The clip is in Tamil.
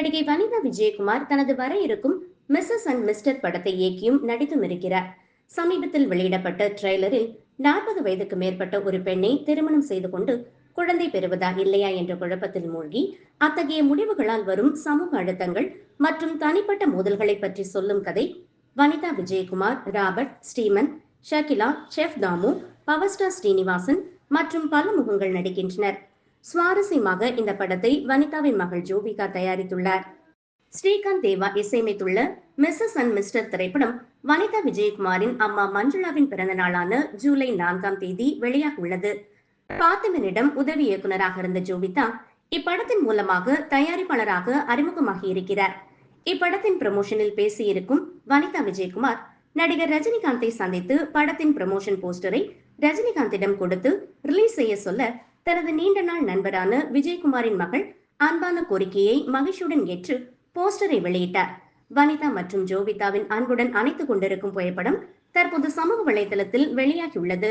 நடிகை வனிதா விஜயகுமார் தனது வர இருக்கும் மிஸ்ஸஸ் அண்ட் மிஸ்டர் படத்தை இயக்கியும் நடித்தும் இருக்கிறார். சமீபத்தில் வெளியிடப்பட்ட ட்ரெய்லரில் நாற்பது வயதுக்கு மேற்பட்ட ஒரு பெண்ணை திருமணம் செய்து கொண்டு குழந்தை பெறுவதா இல்லையா என்ற குழப்பத்தில் மூழ்கி அத்தகைய முடிவுகளால் வரும் சமூக அழுத்தங்கள் மற்றும் தனிப்பட்ட மோதல்களை பற்றி சொல்லும் கதை Vanitha Vijayakumar Robert ஸ்டீமன் Shakeela chef Damu power star Srinivasan மற்றும் பல முகங்கள் நடிக்கின்றனர். சுவாரஸ்யமாக இந்த படத்தை வனிதாவின் மகள் ஜோபிகா தயாரித்துள்ளார். ஸ்ரீகாந்த் தேவா இசையமைத்துள்ள மிஸ்ஸஸ் அண்ட் மிஸ்டர் திரைப்படம் வனிதா விஜயகுமாரின் அம்மா மஞ்சுளாவின் பிறந்த நாளான ஜூலை நான்காம் தேதி வெளியாக உள்ளது பாத்திமனிடம் உதவி இயக்குனராக இருந்த ஜோபிதா இப்படத்தின் மூலமாக தயாரிப்பாளராக அறிமுகமாகி இருக்கிறார். இப்படத்தின் ப்ரமோஷனில் பேசியிருக்கும் வனிதா விஜயகுமார் நடிகர் ரஜினிகாந்தை சந்தித்து படத்தின் ப்ரமோஷன் போஸ்டரை ரஜினிகாந்திடம் கொடுத்து ரிலீஸ் செய்ய சொல்ல தனது நீண்ட நாள் நண்பரான விஜயகுமாரின் மகள் அன்பான கோரிக்கையை மகிழ்ச்சியுடன் ஏற்று போஸ்டரை வெளியிட்டார். வனிதா மற்றும் ஜோவிதாவின் அன்புடன் அணைத்துக் கொண்டிருக்கும் புகைப்படம் தற்போது சமூக வலைதளத்தில் வெளியாகியுள்ளது.